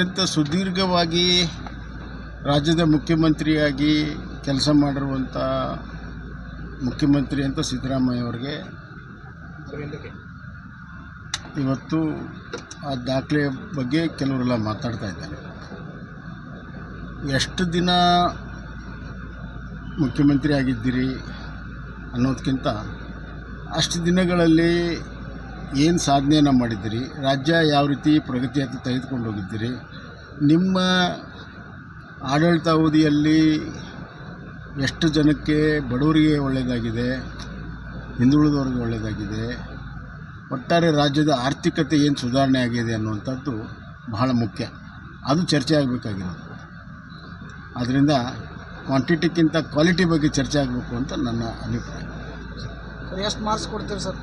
ಅತ್ಯಂತ ಸುದೀರ್ಘವಾಗಿ ರಾಜ್ಯದ ಮುಖ್ಯಮಂತ್ರಿಯಾಗಿ ಕೆಲಸ ಮಾಡಿರುವಂಥ ಮುಖ್ಯಮಂತ್ರಿ ಅಂತ ಸಿದ್ದರಾಮಯ್ಯ ಅವರಿಗೆ. ಇವತ್ತು ಆ ದಾಖಲೆ ಬಗ್ಗೆ ಕೆಲವರೆಲ್ಲ ಮಾತಾಡ್ತಾ ಇದ್ದಾರೆ. ಎಷ್ಟು ದಿನ ಮುಖ್ಯಮಂತ್ರಿ ಆಗಿದ್ದೀರಿ ಅನ್ನೋದಕ್ಕಿಂತ ಅಷ್ಟು ದಿನಗಳಲ್ಲಿ ಏನು ಸಾಧನೆಯನ್ನು ಮಾಡಿದ್ದೀರಿ? ರಾಜ್ಯ ಯಾವ ರೀತಿ ಪ್ರಗತಿಯತ್ತ ತೆಗೆದುಕೊಂಡು ಹೋಗಿದ್ದೀರಿ? ನಿಮ್ಮ ಆಡಳಿತಾವಧಿಯಲ್ಲಿ ಎಷ್ಟು ಜನಕ್ಕೆ ಬಡವರಿಗೆ ಒಳ್ಳೆಯದಾಗಿದೆ, ಹಿಂದುಳಿದವ್ರಿಗೆ ಒಳ್ಳೆಯದಾಗಿದೆ, ಒಟ್ಟಾರೆ ರಾಜ್ಯದ ಆರ್ಥಿಕತೆ ಏನು ಸುಧಾರಣೆ ಆಗಿದೆ ಅನ್ನುವಂಥದ್ದು ಬಹಳ ಮುಖ್ಯ. ಅದು ಚರ್ಚೆ ಆಗಬೇಕಾಗಿರೋದು. ಆದ್ದರಿಂದ ಕ್ವಾಂಟಿಟಿಕ್ಕಿಂತ ಕ್ವಾಲಿಟಿ ಬಗ್ಗೆ ಚರ್ಚೆ ಆಗಬೇಕು ಅಂತ ನನ್ನ ಅಭಿಪ್ರಾಯ. ಎಷ್ಟು ಮಾರ್ಕ್ಸ್ ಕೊಡ್ತೀರಿ ಸರ್?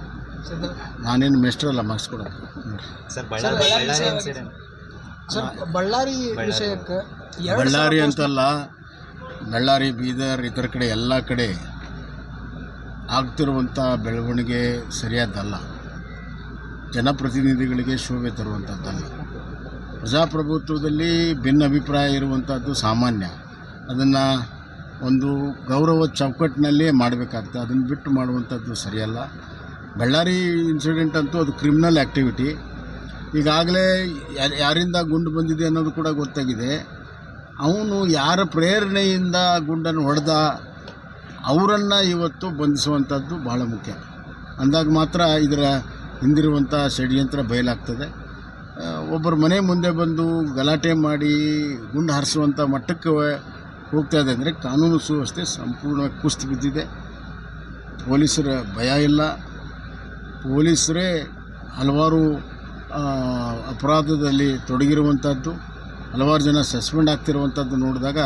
ನಾನೇನು ಮೆಸ್ಟ್ರಲ್ಲ ಮಾರ್ಕ್ಸ್ ಕೊಡೋದು. Sir Ballari Ballari incident sir Ballari ವಿಷಯಕ್ಕೆ ಬಳ್ಳಾರಿ ಅಂತಲ್ಲ ಬಳ್ಳಾರಿ ಬೀದರ್ ಇತರ ಕಡೆ ಎಲ್ಲ ಕಡೆ ಆಗ್ತಿರುವಂಥ ಬೆಳವಣಿಗೆ ಸರಿಯಾದ್ದಲ್ಲ ಜನಪ್ರತಿನಿಧಿಗಳಿಗೆ ಶೋಭೆ ತರುವಂಥದ್ದಲ್ಲ ಪ್ರಜಾಪ್ರಭುತ್ವದಲ್ಲಿ ಭಿನ್ನ ಅಭಿಪ್ರಾಯ ಇರುವಂಥದ್ದು ಸಾಮಾನ್ಯ. ಅದನ್ನು ಒಂದು ಗೌರವ ಚೌಕಟ್ಟಿನಲ್ಲೇ ಮಾಡಬೇಕಾಗ್ತದೆ. ಅದನ್ನು ಬಿಟ್ಟು ಮಾಡುವಂಥದ್ದು ಸರಿಯಲ್ಲ. ಬಳ್ಳಾರಿ ಇನ್ಸಿಡೆಂಟ್ ಅಂತೂ ಅದು ಕ್ರಿಮಿನಲ್ ಆ್ಯಕ್ಟಿವಿಟಿ ಈಗಾಗಲೇ ಯಾರ್- ಯಾರಿಂದ ಗುಂಡು ಬಂದಿದೆ ಅನ್ನೋದು ಕೂಡ ಗೊತ್ತಾಗಿದೆ. ಅವನು ಯಾರ ಪ್ರೇರಣೆಯಿಂದ ಗುಂಡನ್ನು ಹೊಡೆದ, ಅವರನ್ನು ಇವತ್ತು ಬಂಧಿಸುವಂಥದ್ದು ಬಹಳ ಮುಖ್ಯ. ಅಂದಾಗ ಮಾತ್ರ ಇದರ ಹಿಂದಿರುವಂಥ ಷಡ್ಯಂತ್ರ ಬಯಲಾಗ್ತದೆ. ಒಬ್ಬರ ಮನೆ ಮುಂದೆ ಬಂದು ಗಲಾಟೆ ಮಾಡಿ ಗುಂಡು ಹಾರಿಸುವಂಥ ಮಟ್ಟಕ್ಕೆ ಹೋಗ್ತಾ ಇದೆ ಅಂದರೆ ಕಾನೂನು ಸುವ್ಯವಸ್ಥೆ ಸಂಪೂರ್ಣ ಕುಸ್ತು ಬಿದ್ದಿದೆ. ಪೊಲೀಸರ ಭಯ ಇಲ್ಲ. ಪೊಲೀಸರೇ ಹಲವಾರು ಅಪರಾಧದಲ್ಲಿ ತೊಡಗಿರುವಂಥದ್ದು ಹಲವಾರು ಜನ ಸಸ್ಪೆಂಡ್ ಆಗ್ತಿರುವಂಥದ್ದು ನೋಡಿದಾಗ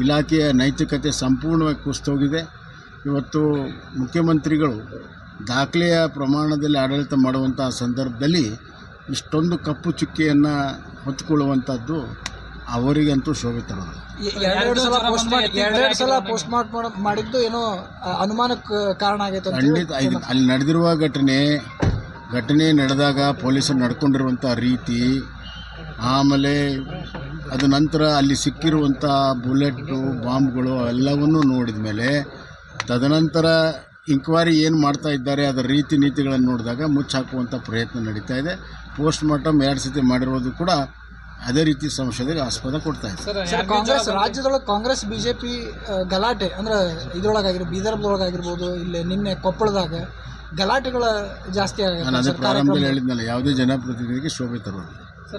ಇಲಾಖೆಯ ನೈತಿಕತೆ ಸಂಪೂರ್ಣವಾಗಿ ಕುಸಿತೋಗಿದೆ ಇವತ್ತು ಮುಖ್ಯಮಂತ್ರಿಗಳು ದಾಖಲೆಯ ಪ್ರಮಾಣದಲ್ಲಿ ಆಡಳಿತ ಮಾಡುವಂಥ ಸಂದರ್ಭದಲ್ಲಿ ಇಷ್ಟೊಂದು ಕಪ್ಪು ಚುಕ್ಕಿಯನ್ನು ಹೊತ್ತುಕೊಳ್ಳುವಂಥದ್ದು ಅವರಿಗಂತೂ ಶೋಭೆ ತರೋದು ಎರಡೆರಡು ಸಲ ಪೋಸ್ಟ್ ಮಾಡಿ ಎರಡೆರಡು ಸಲ ಪೋಸ್ಟ್ ಮಾರ್ಟಮ್ ಮಾಡಿದ್ದು ಏನೋ ಅನುಮಾನಕ್ಕೆ ಕಾರಣ ಆಗೈತೆ ಅಂತ ಖಂಡಿತ ಇದು ಅಲ್ಲಿ ನಡೆದಿರುವ ಘಟನೆ ಘಟನೆ ನಡೆದಾಗ ಪೊಲೀಸರು ನಡ್ಕೊಂಡಿರುವಂಥ ರೀತಿ ಆಮೇಲೆ ಅದು ನಂತರ ಅಲ್ಲಿ ಸಿಕ್ಕಿರುವಂಥ ಬುಲೆಟ್ಟು ಬಾಂಬ್ಗಳು ಎಲ್ಲವನ್ನೂ ನೋಡಿದ ಮೇಲೆ ತದನಂತರ ಇಂಕ್ವೈರಿ ಏನು ಮಾಡ್ತಾ ಇದ್ದಾರೆ ಅದರ ರೀತಿ ನೀತಿಗಳನ್ನು ನೋಡಿದಾಗ ಮುಚ್ಚಾಕುವಂಥ ಪ್ರಯತ್ನ ನಡೀತಾ ಇದೆ. ಪೋಸ್ಟ್ ಮಾರ್ಟಮ್ ಎರಡು ಸತಿ ಮಾಡಿರೋದು ಕೂಡ ಅದೇ ರೀತಿ ಸಂಶಯದಲ್ಲಿ ಆಸ್ಪದ ಕೊಡ್ತಾ ಇದೆ ಸರ್ ಕಾಂಗ್ರೆಸ್ ರಾಜ್ಯದೊಳಗೆ ಕಾಂಗ್ರೆಸ್ ಬಿಜೆಪಿ ಗಲಾಟೆ ಅಂದ್ರೆ ಇದ್ರೊಳಗಾಗಿರ್ಬೋದು ಬೀದರ್ದೊಳಗಾಗಿರ್ಬೋದು ಇಲ್ಲಿ ನಿನ್ನೆ ಕೊಪ್ಪಳದಾಗ ಗಲಾಟೆಗಳ ಜಾಸ್ತಿ ನಾನು ಅದೇ ಪ್ರಾರಂಭದಲ್ಲಿ ಹೇಳಿದ್ನಲ್ಲ ಯಾವುದೇ ಜನಪ್ರತಿನಿಧಿಗೆ ಶೋಭೆ ತರೋದು